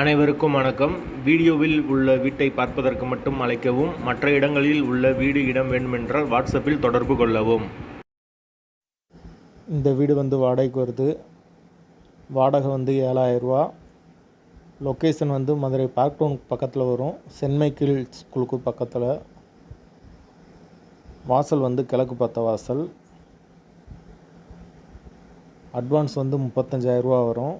அனைவருக்கும் வணக்கம். வீடியோவில் உள்ள வீட்டை பார்ப்பதற்கு மட்டும் அழைக்கவும் மற்ற இடங்களில் உள்ள வீடு இடம் வேண்டுமென்றால் வாட்ஸ்அப்பில் தொடர்பு கொள்ளவும். இந்த வீடு வந்து வாடகைக்கு வருது. வாடகை வந்து ஏழாயிரரூவா லொக்கேஷன் வந்து மதுரை பார்க் டவுனுக்கு பக்கத்தில் வரும். சென்மை கீழ் ஸ்கூலுக்கு பக்கத்தில். வாசல் வந்து கிழக்கு பார்த்த வாசல். அட்வான்ஸ் வந்து முப்பத்தஞ்சாயிரரூவா வரும்.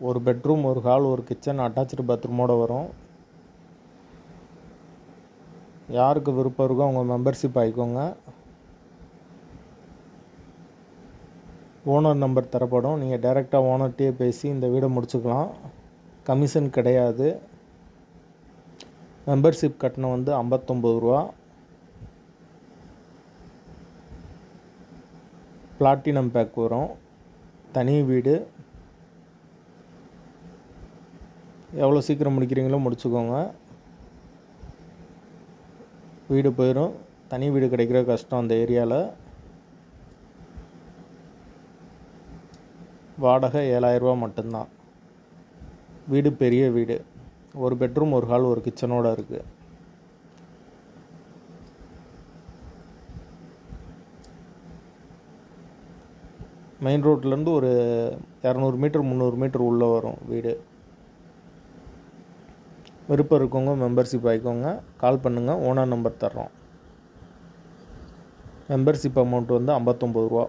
ஒரு பெட்ரூம் ஒரு ஹால் ஒரு கிச்சன் அட்டாச்சு பாத்ரூமோட வரும். யாருக்கு விருப்பம் இருக்கோ அவங்க மெம்பர்ஷிப் ஆகிக்கோங்க ஓனர் நம்பர் தரப்படும். நீங்கள் டைரெக்டாக ஓனர்கிட்டயே பேசி இந்த வீடை முடிச்சுக்கலாம். கமிஷன் கிடையாது. மெம்பர்ஷிப் கட்டணம் வந்து ஐம்பத்தொம்பது ரூபா. பிளாட்டினம் பேக் வரும். தனி வீடு. எவ்வளோ சீக்கிரம் முடிக்கிறீங்களோ முடிச்சுக்கோங்க. வீடு போயிடும் தனி வீடு கிடைக்கிற கஷ்டம் அந்த ஏரியாவில் வாடகை ஏழாயிரரூபா மட்டும்தான். வீடு பெரிய வீடு. ஒரு பெட்ரூம் ஒரு ஹால் ஒரு கிச்சனோட இருக்குது மெயின் ரோட்லேருந்து ஒரு இரநூறு மீட்டர் முந்நூறு மீட்டர் உள்ளே வரும் வீடு. விருப்பம் இருக்கவங்க மெம்பர்ஷிப் ஆகிக்கோங்க கால் பண்ணுங்கள் ஓனர் நம்பர் தர்றோம். மெம்பர்ஷிப் அமௌண்ட் வந்து ஐம்பத்தொம்பது ரூபா.